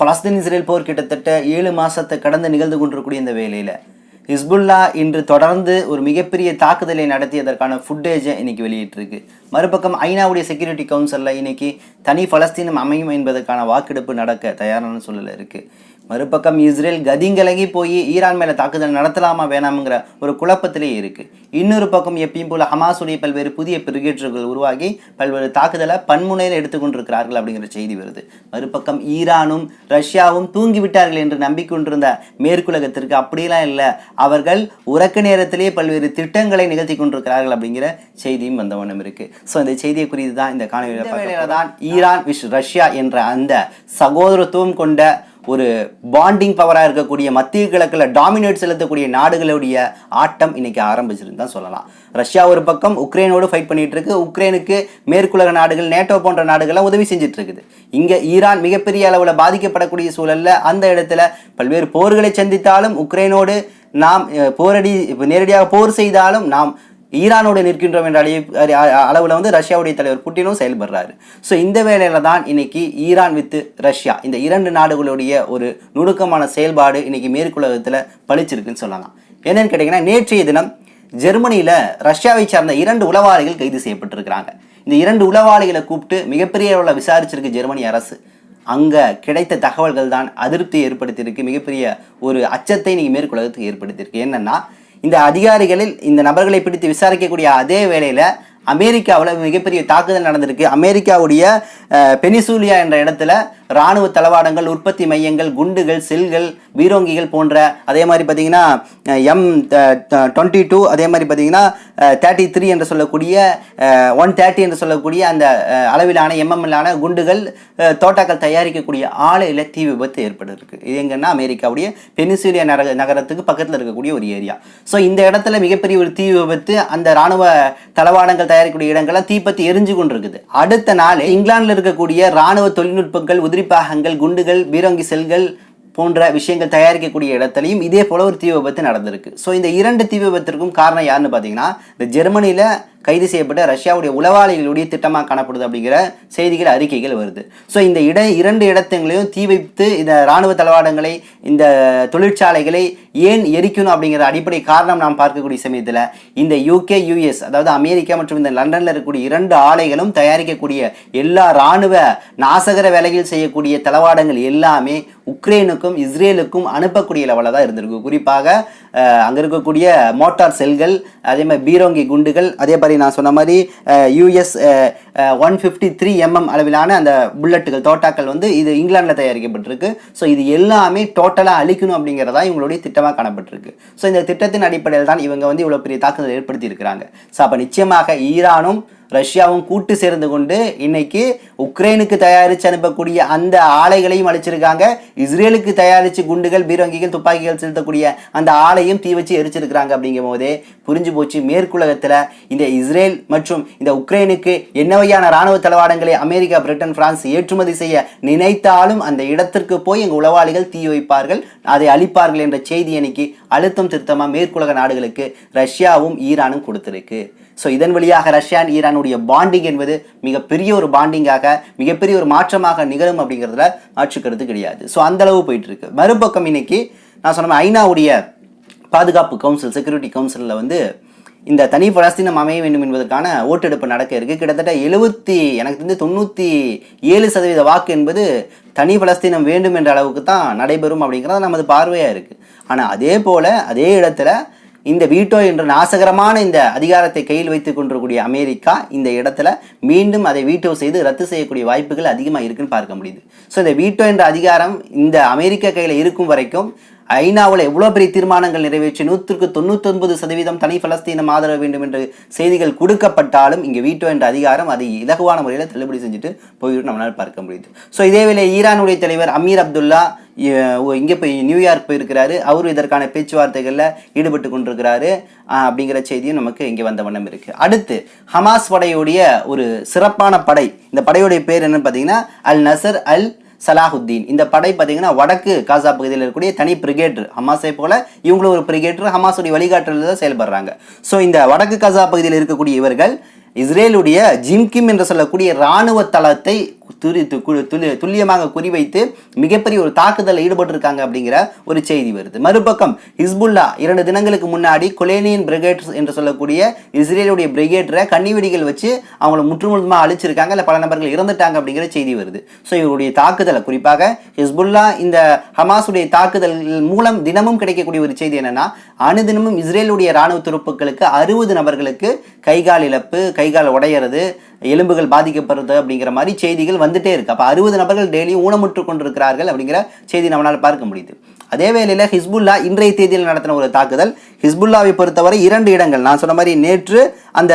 Palestine Israel போர் கிட்டத்தட்ட ஏழு மாதத்தை கடந்து நிகழ்ந்து கொண்டிருக்கூடிய இந்த வேலையில் ஹிஸ்புல்லா இன்று தொடர்ந்து ஒரு மிகப்பெரிய தாக்குதலை நடத்தியதற்கான ஃபுட்டேஜை இன்னைக்கு வெளியிட்டிருக்கு. மறுபக்கம் ஐநாவுடைய செக்யூரிட்டி கவுன்சிலில் இன்னைக்கு தனி பலஸ்தீனம் அமையும் என்பதற்கான வாக்கெடுப்பு நடக்க தயாரான சூழல் இருக்குது மறுபக்கம் இஸ்ரேல் கதிங்கலகி போய் ஈரான் மேலே தாக்குதல் நடத்தலாமா வேணாமுங்கிற ஒரு குழப்பத்திலே இருக்கு. இன்னொரு பக்கம் எப்பயும் போல ஹமாஸுடைய பல்வேறு புதிய பிரிகேட்டர்கள் உருவாகி பல்வேறு தாக்குதலை பன்முனையில் எடுத்துக்கொண்டிருக்கிறார்கள் அப்படிங்கிற செய்தி வருது. மறுபக்கம் ஈரானும் ரஷ்யாவும் தூங்கிவிட்டார்கள் என்று நம்பிக்கொண்டிருந்த மேற்குலகத்திற்கு அப்படியெல்லாம் இல்லை. அவர்கள் உறக்க நேரத்திலேயே பல்வேறு திட்டங்களை நிகழ்த்தி கொண்டிருக்கிறார்கள் அப்படிங்கிற செய்தியும் வந்த வண்ணம் இருக்கு. ஸோ இந்த செய்தியை குறித்து தான் இந்த காணொலியில் தான் ஈரான் விஷ் ரஷ்யா என்ற அந்த சகோதரத்துவம் கொண்ட ஒரு பாண்டிங் பவராக இருக்கக்கூடிய மத்திய கிழக்கில் டாமினேட் செலுத்தக்கூடிய நாடுகளுடைய ஆட்டம் இன்னைக்கு ஆரம்பிச்சிருந்து தான் சொல்லலாம். ரஷ்யா ஒரு பக்கம் உக்ரைனோடு ஃபைட் பண்ணிட்டு இருக்கு உக்ரைனுக்கு மேற்குலக நாடுகள் நேட்டோ போன்ற நாடுகள்லாம் உதவி செஞ்சுட்டு இருக்குது இங்கே ஈரான் மிகப்பெரிய அளவில் பாதிக்கப்படக்கூடிய சூழல்ல அந்த இடத்துல பல்வேறு போர்களை சந்தித்தாலும் உக்ரைனோடு நாம் போரடி நேரடியாக போர் செய்தாலும் நாம் ஈரானோடு நிற்கின்றோம் என்ற அளவில் வந்து ரஷ்யாவுடைய தலைவர் புட்டினும் செயல்படுறாரு. ஸோ இந்த வேலையில் தான் இன்னைக்கு ஈரான் வித்து ரஷ்யா இந்த இரண்டு நாடுகளுடைய ஒரு நுணுக்கமான செயல்பாடு இன்னைக்கு மேற்குலகத்தில் பளிச்சிருக்குன்னு சொல்லலாம். என்னன்னு கேட்டிங்கன்னா நேற்றைய தினம் ஜெர்மனியில் ரஷ்யாவை சார்ந்த இரண்டு உளவாளிகள் கைது செய்யப்பட்டிருக்கிறாங்க. இந்த இரண்டு உளவாளிகளை கூப்பிட்டு மிகப்பெரிய அளவில் விசாரிச்சிருக்கு ஜெர்மனி அரசு. அங்கே கிடைத்த தகவல்கள் தான் அதிருப்தியை ஏற்படுத்தியிருக்கு மிகப்பெரிய ஒரு அச்சத்தை நீங்கள் மேற்குலகத்துக்கு ஏற்படுத்தியிருக்கு. என்னென்னா இந்த அதிகாரிகளில் இந்த நபர்களை பிடித்து விசாரிக்கக்கூடிய அதே வேளையில் அமெரிக்காவில் மிகப்பெரிய தாக்குதல் நடந்திருக்கு. அமெரிக்காவுடைய பெனிசூலியா என்ற இடத்துல இராணுவ தளவாடங்கள் உற்பத்தி மையங்கள் குண்டுகள் செல்கள் பீரோங்கிகள் போன்ற அதே மாதிரி பார்த்தீங்கன்னா எம் டுவெண்ட்டி டூ அதே மாதிரி பார்த்தீங்கன்னா தேர்ட்டி த்ரீ என்று சொல்லக்கூடிய ஒன் தேர்ட்டி என்று சொல்லக்கூடிய அந்த அளவிலான எம்எம்எல்லான குண்டுகள் தோட்டாக்கள் தயாரிக்கக்கூடிய ஆலையில் தீ விபத்து ஏற்பட்டிருக்கு. இது எங்கன்னா அமெரிக்காவுடைய பெனிசிலியா நகர நகரத்துக்கு பக்கத்தில் இருக்கக்கூடிய ஒரு ஏரியா. ஸோ இந்த இடத்துல மிகப்பெரிய ஒரு தீ விபத்து அந்த ராணுவ தளவாடங்கள் தயாரிக்கக்கூடிய இடங்கள்லாம் தீப்பத்தி எரிஞ்சு கொண்டிருக்குது. அடுத்த நாள் இங்கிலாந்தில் இருக்கக்கூடிய ராணுவ தொழில்நுட்பங்கள் உதிரிப்பாகங்கள் குண்டுகள் பீரங்கி செல்கள் போன்ற விஷயங்கள் தயாரிக்கக்கூடிய இடத்துலையும் இதே போல ஒரு தீ விபத்து நடந்திருக்கு. ஸோ இந்த இரண்டு தீ விபத்திற்கும் காரணம் யாருன்னு பார்த்தீங்கன்னா இந்த ஜெர்மனியில் கைது செய்யப்பட்ட ரஷ்யாவுடைய உளவாளிகளுடைய திட்டமாக காணப்படுது அப்படிங்கிற செய்திகள் அறிக்கைகள் வருது. ஸோ இந்த இட இரண்டு இடத்துங்களையும் தீ வைத்து இந்த இராணுவ தளவாடங்களை இந்த தொழிற்சாலைகளை ஏன் எரிக்கணும் அப்படிங்கிற அடிப்படை காரணம் நாம் பார்க்கக்கூடிய சமயத்தில் இந்த யூகே யூஎஸ் அதாவது அமெரிக்கா மற்றும் இந்த லண்டனில் இருக்கக்கூடிய இரண்டு ஆலைகளும் தயாரிக்கக்கூடிய எல்லா இராணுவ நாசகர வேலைகள் செய்யக்கூடிய தளவாடங்கள் எல்லாமே உக்ரைனுக்கும் இஸ்ரேலுக்கும் அனுப்பக்கூடிய லெவலில் தான் இருந்திருக்கு. குறிப்பாக அங்கே அங்க இருக்கக்கூடிய மோட்டார் செல்கள் அதே மாதிரி பீரோங்கி குண்டுகள் அதே மாதிரி நான் சொன்ன மாதிரி US one fifty three MM அளவிலான அந்த புல்லட்டுகள் தோட்டாக்கள் வந்து இது இங்கிலாந்தில் தயாரிக்கப்பட்டிருக்கு. ஸோ இது எல்லாமே டோட்டலாக அழிக்கணும் அப்படிங்கிறதா இவங்களுடைய திட்டமாக காணப்பட்டிருக்கு. ஸோ இந்த திட்டத்தின் அடிப்படையில் தான் இவங்க வந்து இவ்வளோ பெரிய தாக்குதல் ஏற்படுத்தி இருக்கிறாங்க ஸோ அப்போ நிச்சயமாக ஈரானும் ரஷ்யாவும் கூட்டு சேர்ந்து கொண்டு இன்னைக்கு உக்ரைனுக்கு தயாரித்து அனுப்பக்கூடிய அந்த ஆலைகளையும் அழிச்சிருக்காங்க. இஸ்ரேலுக்கு தயாரித்து குண்டுகள் பீரங்கிகள் துப்பாக்கிகள் செலுத்தக்கூடிய அந்த ஆலையும் தீ வச்சு எரிச்சிருக்கிறாங்க அப்படிங்கும் போதே புரிஞ்சு போச்சு. மேற்குலகத்தில் இந்த இஸ்ரேல் மற்றும் இந்த உக்ரைனுக்கு என்ன வகையான ராணுவ தளவாடங்களை அமெரிக்கா பிரிட்டன் பிரான்ஸ் ஏற்றுமதி செய்ய நினைத்தாலும் அந்த இடத்திற்கு போய் எங்கள் உளவாளிகள் தீ வைப்பார்கள் அதை அழிப்பார்கள் என்ற செய்தி இன்னைக்கு அழுத்தம் திருத்தமாக மேற்குலக நாடுகளுக்கு ரஷ்யாவும் ஈரானும் கொடுத்துருக்கு. ஸோ இதன் வழியாக ரஷ்யா அண்ட் ஈரானுடைய பாண்டிங் என்பது மிகப்பெரிய ஒரு பாண்டிங்காக மிகப்பெரிய ஒரு மாற்றமாக நிகழும் அப்படிங்கிறதுல மாற்று கிடையாது. ஸோ அந்த அளவு மறுபக்கம் இன்னைக்கு நான் சொன்ன ஐநாவுடைய பாதுகாப்பு கவுன்சில் செக்யூரிட்டி கவுன்சிலில் வந்து இந்த தனி பலஸ்தீனம் அமைய வேண்டும் என்பதற்கான ஓட்டெடுப்பு நடக்க இருக்கு. கிட்டத்தட்ட எழுபத்தி எனக்கு தெரிஞ்சு தொண்ணூற்றி ஏழு சதவீத வாக்கு என்பது தனி பலஸ்தீனம் வேண்டும் என்ற அளவுக்கு தான் நடைபெறும் அப்படிங்கிறது நமது பார்வையாக இருக்குது ஆனால் அதே போல் அதே இடத்துல இந்த வீட்டோ என்ற நாசகரமான இந்த அதிகாரத்தை கையில் வைத்து கொண்டிருக்கக்கூடிய அமெரிக்கா இந்த இடத்துல மீண்டும் அதை வீட்டோ செய்து ரத்து செய்யக்கூடிய வாய்ப்புகள் அதிகமாக இருக்குன்னு பார்க்க முடியுது. ஸோ இந்த வீட்டோ என்ற அதிகாரம் இந்த அமெரிக்க கையில் இருக்கும் வரைக்கும் ஐநாவில் எவ்வளோ பெரிய தீர்மானங்கள் நிறைவேற்றி நூற்றுக்கு தொண்ணூத்தொன்பது சதவீதம் தனி பலஸ்தீனம் ஆதரவு வேண்டும் என்று செய்திகள் கொடுக்கப்பட்டாலும் இங்கே வீட்டோ என்ற அதிகாரம் அதை இலகுவான முறையில் தள்ளுபடி செஞ்சுட்டு போயிட்டு நம்மளால் பார்க்க முடியுது. ஸோ இதேவேளை ஈரானுடைய தலைவர் அமீர் அப்துல்லா இங்கே போய் நியூயார்க் போயிருக்கிறாரு. அவரும் இதற்கான பேச்சுவார்த்தைகளில் ஈடுபட்டு கொண்டிருக்கிறாரு. அப்படிங்கிற செய்தியும் நமக்கு இங்கே வந்த வண்ணம் இருக்குது அடுத்து ஹமாஸ் படையுடைய ஒரு சிறப்பான படை. இந்த படையுடைய பேர் என்னன்னு பார்த்தீங்கன்னா அல் நசர் அல் சலாஹுத்தீன். இந்த படை பார்த்தீங்கன்னா வடக்கு காசா பகுதியில் இருக்கக்கூடிய தனி பிரிகேட்டர் ஹமாஸை போல இவங்களும் ஒரு பிரிகேட்டர் ஹமாஸுடைய வழிகாட்டலில் தான் செயல்படுறாங்க. ஸோ இந்த வடக்கு காசா பகுதியில் இருக்கக்கூடிய இவர்கள் இஸ்ரேலுடைய ஜிம்கிம் என்று சொல்லக்கூடிய இராணுவ தளத்தை துரி து- துல்லியமாக குறிவைத்து மிகப்பெரிய ஒரு தாக்குதலில் ஈடுபட்டிருக்காங்க அப்படிங்கிற ஒரு செய்தி வருது. மறுபக்கம் ஹிஸ்புல்லா இரண்டு தினங்களுக்கு முன்னாடி கொலேனியன் பிரிகேட் என்று சொல்லக்கூடிய இஸ்ரேலுடைய பிரிகேடரை கன்னிவெடிகள் வச்சு அவங்கள முற்றுமுழுமாக அழிச்சிருக்காங்க இல்லை பல நபர்கள் இறந்துட்டாங்க அப்படிங்கிற செய்தி வருது. ஸோ இவருடைய தாக்குதலை குறிப்பாக ஹிஸ்புல்லா இந்த ஹமாஸுடைய தாக்குதல் மூலம் தினமும் கிடைக்கக்கூடிய ஒரு செய்தி என்னன்னா அனுதினமும் இஸ்ரேலுடைய ராணுவ துருப்புக்களுக்கு அறுபது நபர்களுக்கு கைகால் இழப்பு கைகால் உடையிறது எலும்புகள் பாதிக்கப்படுறது அப்படிங்கிற மாதிரி செய்திகள் வந்து வந்துட்டே இருக்கு. அப்போ அறுபது நபர்கள் டெய்லியும் ஊனமுற்று கொண்டிருக்கிறார்கள் அப்படிங்கிற செய்தி நம்மளால் பார்க்க முடியுது. அதே வேளையில் ஹிஸ்புல்லா இன்றைய தேதியில் நடத்தின ஒரு தாக்குதல் ஹிஸ்புல்லாவை பொறுத்தவரை இரண்டு இடங்கள். நான் சொன்ன மாதிரி நேற்று அந்த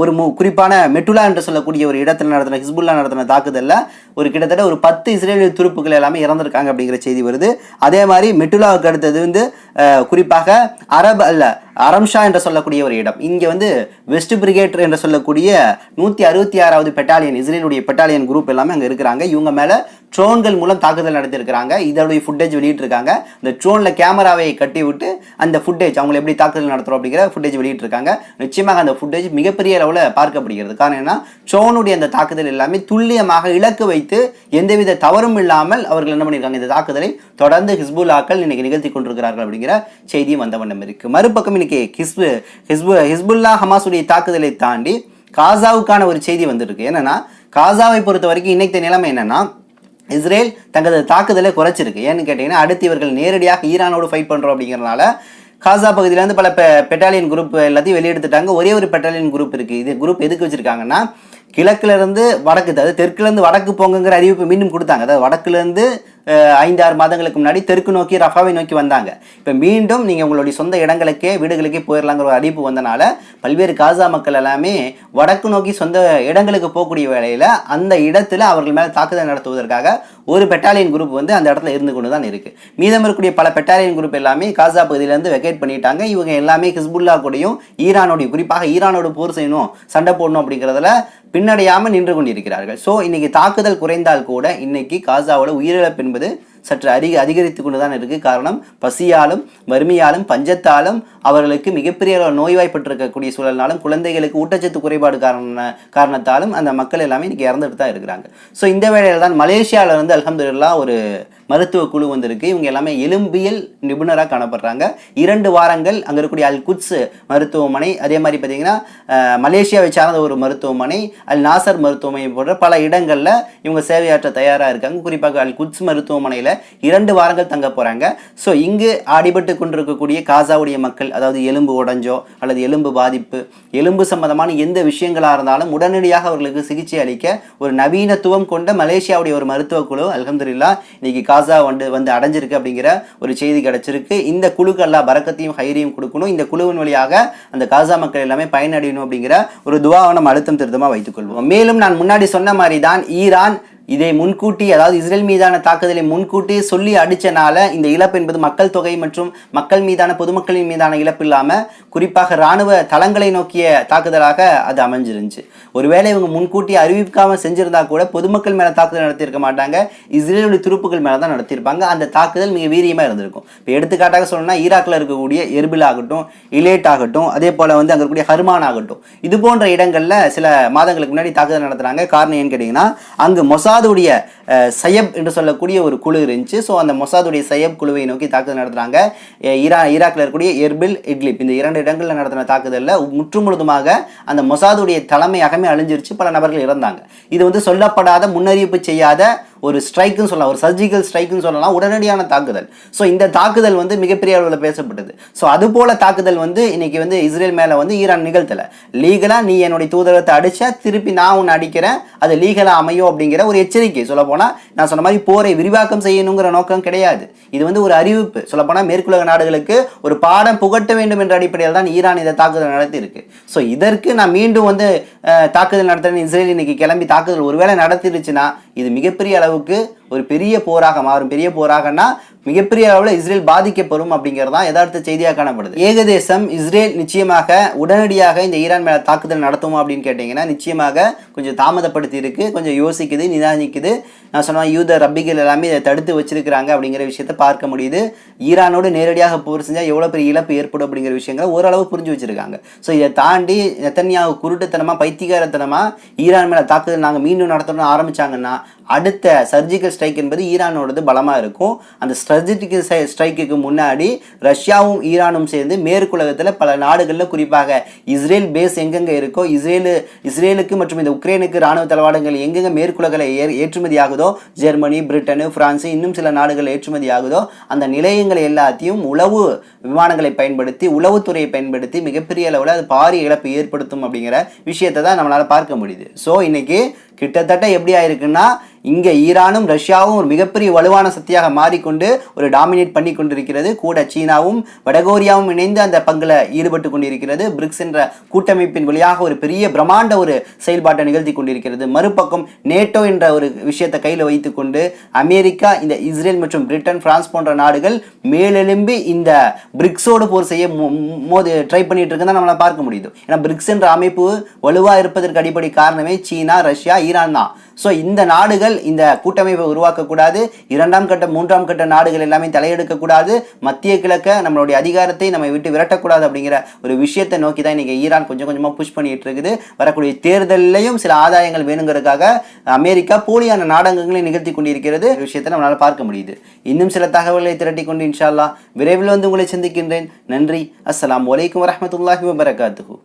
ஒரு மு குறிப்பான மெட்டுலா என்று சொல்லக்கூடிய ஒரு இடத்தில் நடத்தின ஹிஸ்புல்லா நடத்தின தாக்குதலில் ஒரு கிட்டத்தட்ட ஒரு பத்து இஸ்ரேலிய துருப்புகள் எல்லாமே இறந்திருக்காங்க அப்படிங்கிற செய்தி வருது. அதே மாதிரி மெட்டுலாவுக்கு அடுத்தது வந்து குறிப்பாக அரபு அல்ல அரம்ஷா என்று சொல்லக்கூடிய ஒரு இடம். இங்கே வந்து வெஸ்ட் பிரிகேட் என்று சொல்லக்கூடிய நூற்றி அறுபத்தி ஆறாவது பெட்டாலியன் இஸ்ரேலுடைய பெட்டாலியன் குரூப் எல்லாமே அங்கே இருக்கிறாங்க. இவங்க மேலே ட்ரோன்கள் மூலம் தாக்குதல் நடத்தியிருக்கிறாங்க. இதோடைய ஃபுட்டேஜ் வெளியிட்டிருக்காங்க. இந்த ட்ரோனில் கேமராவை கட்டி விட்டு அந்த ஃபுட்டேஜ் அவங்களை எப்படி தாக்குதல் நடத்துகிறோம் அப்படிங்கிற ஃபுட்டேஜ் வெளியிட்டிருக்காங்க. நிச்சயமாக அந்த ஃபுட்டேஜ் மிகப்பெரிய அளவில் பார்க்கப்படுகிறது. காரணம் என்ன ட்ரோனுடைய அந்த தாக்குதல் எல்லாமே துல்லியமாக இலக்கு வைத்து எந்தவித தவறும் இல்லாமல் அவர்கள் என்ன பண்ணியிருக்காங்க? இந்த தாக்குதலை தொடர்ந்து ஹிஸ்புல்லாக்கள் இன்னைக்கு நிகழ்த்தி கொண்டிருக்கிறார்கள் அப்படிங்கிற செய்தியும் வந்த வண்ணம் இருக்கு. மறுபக்கம் இன்னைக்கு ஹிஸ்பு ஹிஸ்பு ஹிஸ்புல்லா ஹமாஸுடைய தாக்குதலை தாண்டி காசாவுக்கான ஒரு செய்தி வந்திருக்கு. என்னன்னா காசாவை பொறுத்த வரைக்கும் இன்னைக்கு நிலைமை என்னன்னா இஸ்ரேல் தங்களது தாக்குதலை குறைச்சிருக்கு. ஏன்னு கேட்டிங்கன்னா அடுத்து இவர்கள் நேரடியாக ஈரானோடு ஃபைட் பண்ணுறோம் அப்படிங்கிறனால காசா பகுதியிலேருந்து பல பெ பெட்டாலியன் குரூப் எல்லாத்தையும் வெளியெடுத்துட்டாங்க. ஒரே ஒரு பெட்டாலியன் குரூப் இருக்குது இது குரூப் எதுக்கு வச்சுருக்காங்கன்னா கிழக்குல இருந்து வடக்கு அதாவது தெற்குலேருந்து வடக்கு போங்கங்கிற அறிவிப்பு மீண்டும் கொடுத்தாங்க. அதாவது வடக்குலேருந்து ஐந்தாறு ஐந்து ஆறு மாதங்களுக்கு முன்னாடி தெற்கு நோக்கி ரஃபாவை நோக்கி வந்தாங்க. இப்போ மீண்டும் நீங்கள் உங்களுடைய சொந்த இடங்களுக்கே வீடுகளுக்கே போயிடலாங்கிற ஒரு அறிவிப்பு வந்தனால பல்வேறு காசா மக்கள் எல்லாமே வடக்கு நோக்கி சொந்த இடங்களுக்கு போகக்கூடிய வேலையில் அந்த இடத்துல அவர்கள் மேலே தாக்குதல் நடத்துவதற்காக ஒரு பெட்டாலியன் குரூப் வந்து அந்த இடத்துல இருந்து கொண்டு தான் இருக்குது மீதம் இருக்கக்கூடிய பல பெட்டாலியன் குரூப் எல்லாமே காசா பகுதியிலேருந்து வெக்கேட் பண்ணிட்டாங்க. இவங்க எல்லாமே ஹிஸ்புல்லா கூடயும் ஈரானோடையும் குறிப்பாக ஈரானோட போர் செய்யணும் சண்டை போடணும் அப்படிங்கிறதுல பின்னடையாமல் நின்று கொண்டிருக்கிறார்கள். ஸோ இன்னைக்கு தாக்குதல் குறைந்தால் கூட இன்னைக்கு காசாவோட உயிரிழப்பின் என்பது சற்று அதிக அதிகரித்து கொண்டு தான் இருக்குது காரணம் பசியாலும் வறுமையாலும் பஞ்சத்தாலும் அவர்களுக்கு மிகப்பெரிய அளவு நோய்வாய்ப்பட்டிருக்கக்கூடிய சூழல்னாலும் குழந்தைகளுக்கு ஊட்டச்சத்து குறைபாடு காரண காரணத்தாலும் அந்த மக்கள் எல்லாமே இன்னைக்கு இறந்துட்டு தான் இருக்கிறாங்க. ஸோ இந்த வேளையில் தான் மலேசியாவில் இருந்து அல்ஹம்துலில்லாஹ் ஒரு மருத்துவ குழு வந்திருக்கு. இவங்க எல்லாமே எலும்பியல் நிபுணராக காணப்படுறாங்க. இரண்டு வாரங்கள் அங்கே இருக்கக்கூடிய அல் குட்ஸ் மருத்துவமனை அதே மாதிரி பார்த்தீங்கன்னா மலேசியாவை சார்ந்த ஒரு மருத்துவமனை அல் நாசர் மருத்துவமனை போன்ற பல இடங்களில் இவங்க சேவையாற்ற தயாராக இருக்காங்க. குறிப்பாக அல் குட்ஸ் மருத்துவமனையில் இரண்டு வாரங்கள் தங்க போகிறாங்க ஸோ இங்கு அடிபட்டு கொண்டிருக்கக்கூடிய காசாவுடைய மக்கள் அதாவது எலும்பு உடைஞ்சோ அல்லது எலும்பு பாதிப்பு எலும்பு சம்பந்தமான எந்த விஷயங்களாக இருந்தாலும் உடனடியாக அவர்களுக்கு சிகிச்சை அளிக்க ஒரு நவீனத்துவம் கொண்ட மலேசியாவுடைய ஒரு மருத்துவ குழு அல்ஹம்துலில்லா இன்னைக்கு காசா வந்து வந்து அடைஞ்சிருக்கு அப்படிங்கிற ஒரு செய்தி கிடைச்சிருக்கு. இந்த குழுக்கு எல்லா பறக்கத்தையும் ஹைரியும் கொடுக்கணும். இந்த குழுவின் வழியாக அந்த காசா மக்கள் எல்லாமே பயனடையணும் அப்படிங்கிற ஒரு துவாவை நம்ம அழுத்தம் திருத்தமாக வைத்துக்கொள்வோம் மேலும் நான் முன்னாடி சொன்ன மாதிரி தான் ஈரான் இதை முன்கூட்டி அதாவது இஸ்ரேல் மீதான தாக்குதலை முன்கூட்டி சொல்லி அடிச்சனால இந்த இழப்பு என்பது மக்கள் தொகை மற்றும் மக்கள் மீதான பொதுமக்களின் மீதான இழப்பு இல்லாமல் குறிப்பாக ராணுவ தளங்களை நோக்கிய தாக்குதலாக அது அமைஞ்சிருந்துச்சு. ஒருவேளை இவங்க முன்கூட்டி அறிவிக்காம செஞ்சிருந்தா கூட பொதுமக்கள் மேல தாக்குதல் நடத்தியிருக்க மாட்டாங்க இஸ்ரேலுடைய துருப்புகள் மேலே தான் நடத்தியிருப்பாங்க. அந்த தாக்குதல் மிக வீரியமாக இருந்திருக்கும். இப்போ எடுத்துக்காட்டாக சொல்லணும்னா ஈராக்கில் இருக்கக்கூடிய எர்பில் ஆகட்டும் இலேட் ஆகட்டும் அதே போல வந்து அங்க இருக்கக்கூடிய ஹர்மான் ஆகட்டும் இது போன்ற இடங்களில் சில மாதங்களுக்கு முன்னாடி தாக்குதல் நடத்துகிறாங்க காரணம் ஏன்னு கேட்டிங்கன்னா அங்கு மொசாதுடைய சையப் என்று சொல்லக்கூடிய ஒரு குழு இருந்துச்சு. ஸோ அந்த மொசாதுடைய சையப் குழுவை நோக்கி தாக்குதல் நடத்துகிறாங்க ஈரா ஈராக்கில் இருக்கக்கூடிய எர்பில் இட்லிப். இந்த இரண்டு இடங்களில் நடத்தின தாக்குதலில் முற்றுமுழுதுமாக அந்த மொசாதுடைய தலைமையாகவே அழிஞ்சிருச்சு. பல நபர்கள் இறந்தாங்க. இது வந்து சொல்லப்படாத முன்னறிவிப்பு செய்யாத ஒரு ஸ்ட்ரைக்குன்னு சொல்லலாம் ஒரு சர்ஜிக்கல் ஸ்ட்ரைக்குன்னு சொல்லலாம் உடனடியான தாக்குதல். ஸோ இந்த தாக்குதல் வந்து மிகப்பெரிய அளவில் பேசப்பட்டது. ஸோ அது போல தாக்குதல் வந்து இன்னைக்கு வந்து இஸ்ரேல் மேலே வந்து ஈரான் நிகழ்த்தலை. லீகலாக நீ என்னுடைய தூதரத்தை அடிச்சா திருப்பி நான் உன்னை அடிக்கிறேன். அது லீகலாக அமையும் அப்படிங்கிற ஒரு எச்சரிக்கை. சொல்ல போனால் நான் சொன்ன மாதிரி போரை விரிவாக்கம் செய்யணுங்கிற நோக்கம் கிடையாது. இது வந்து ஒரு அறிவிப்பு. சொல்லப்போனால் மேற்குலக நாடுகளுக்கு ஒரு பாடம் புகட்ட வேண்டும் என்ற அடிப்படையில் தான் ஈரான் இதை தாக்குதல் நடத்தியிருக்கு. ஸோ இதற்கு நான் மீண்டும் வந்து தாக்குதல் நடத்துறேன் இஸ்ரேல் இன்னைக்கு கிளம்பி தாக்குதல் ஒருவேளை நடத்திருச்சுன்னா இது மிகப்பெரிய அளவு அளவுக்கு ஒரு பெரிய போராக மாறும். பெரிய போராகனா மிகப்பெரிய அளவில் இஸ்ரேல் பாதிக்கப்படும் அப்படிங்கிறது தான் யதார்த்த செய்தியாக காணப்படுது. ஏகதேசம் இஸ்ரேல் நிச்சயமாக உடனடியாக இந்த ஈரான் மேலே தாக்குதல் நடத்துமா அப்படின்னு கேட்டிங்கன்னா நிச்சயமாக கொஞ்சம் தாமதப்படுத்தி இருக்கு கொஞ்சம் யோசிக்குது நிதானிக்குது. நான் சொன்ன யூத ரப்பிகள் எல்லாமே இதை தடுத்து வச்சிருக்கிறாங்க அப்படிங்கிற விஷயத்த பார்க்க முடியுது. ஈரானோடு நேரடியாக போர் செஞ்சால் எவ்வளோ பெரிய இழப்பு ஏற்படும் அப்படிங்கிற விஷயங்களை ஓரளவு புரிஞ்சு வச்சிருக்காங்க. ஸோ இதை தாண்டி நெத்தன்யாவு குருட்டுத்தனமாக பைத்தியகாரத்தனமாக ஈரான் மேலே தாக்குதல் நாங்கள் மீண்டும் நடத்தணும்னு ஆரம்பிச்சாங்கன்னா அடுத்த சர்ஜிக்கல் ஸ்ட்ரைக் என்பது ஈரானோடது பலமாக இருக்கும். அந்த சர்ஜிக்கல் ஸ்ட்ரைக்குக்கு முன்னாடி ரஷ்யாவும் ஈரானும் சேர்ந்து மேற்குலகத்தில் பல நாடுகளில் குறிப்பாக இஸ்ரேல் பேஸ் எங்கெங்கே இருக்கோ இஸ்ரேலு இஸ்ரேலுக்கு மற்றும் இந்த உக்ரைனுக்கு ராணுவ தளவாடங்கள் எங்கெங்கே மேற்குலகில் ஏ ஏற்றுமதி ஆகுதோ ஜெர்மனி பிரிட்டனு பிரான்ஸ் இன்னும் சில நாடுகள் ஏற்றுமதி ஆகுதோ அந்த நிலையங்கள் எல்லாத்தையும் உளவு விமானங்களை பயன்படுத்தி உளவுத்துறையை பயன்படுத்தி மிகப்பெரிய அளவில் அது பாரிய இழப்பு ஏற்படுத்தும் அப்படிங்கிற விஷயத்தை தான் நம்மளால் பார்க்க முடியுது. ஸோ இன்னைக்கு கிட்டத்தட்ட எப்படி ஆயிருக்குன்னா இங்கே ஈரானும் ரஷ்யாவும் ஒரு மிகப்பெரிய வலுவான சக்தியாக மாறிக்கொண்டு ஒரு டாமினேட் பண்ணி கொண்டிருக்கிறது. கூட சீனாவும் வடகொரியாவும் இணைந்து அந்த பங்கில் ஈடுபட்டு கொண்டிருக்கிறது. பிரிக்ஸ் என்ற கூட்டமைப்பின் வழியாக ஒரு பெரிய பிரம்மாண்ட ஒரு செயல்பாட்டை நிகழ்த்தி கொண்டிருக்கிறது. மறுபக்கம் நேட்டோ என்ற ஒரு விஷயத்தை கையில் வைத்துக்கொண்டு அமெரிக்கா இந்த இஸ்ரேல் மற்றும் பிரிட்டன் பிரான்ஸ் போன்ற நாடுகள் மேலெலும்பி இந்த பிரிக்ஸோடு போர் செய்ய மோ- மோது ட்ரை பண்ணிட்டு இருக்குன்னு நம்மளால் பார்க்க முடியுது. ஏன்னா பிரிக்ஸ் என்ற அமைப்பு வலுவாக இருப்பதற்கு அடிப்படை காரணமே சீனா ரஷ்யா ஈரான் தான். ஸோ இந்த நாடுகள் இந்த கூட்டமைப்பை உருவாக்கக்கூடாது. இரண்டாம் கட்ட மூன்றாம் கட்ட நாடுகள் எல்லாமே தலையெடுக்கக்கூடாது. மத்திய கிழக்க நம்மளுடைய அதிகாரத்தை நம்ம விட்டு விரட்டக்கூடாது அப்படிங்கிற ஒரு விஷயத்தை நோக்கி தான் இன்றைக்கி ஈரான் கொஞ்சம் கொஞ்சமாக புஷ் பண்ணிட்டு இருக்குது வரக்கூடிய தேர்தலையும் சில ஆதாயங்கள் வேணுங்கிறதுக்காக அமெரிக்கா போலியான நாடகங்களை நிகழ்த்தி கொண்டிருக்கிறது. விஷயத்தை நம்மளால் பார்க்க முடியுது. இன்னும் சில தகவல்களை திரட்டி கொண்டு இன்ஷால்லா விரைவில் வந்து உங்களை சந்திக்கின்றேன். நன்றி. அஸ்லாம் வலைக்கம் வரமத்துல்லாஹி வபரகாத்துஹு.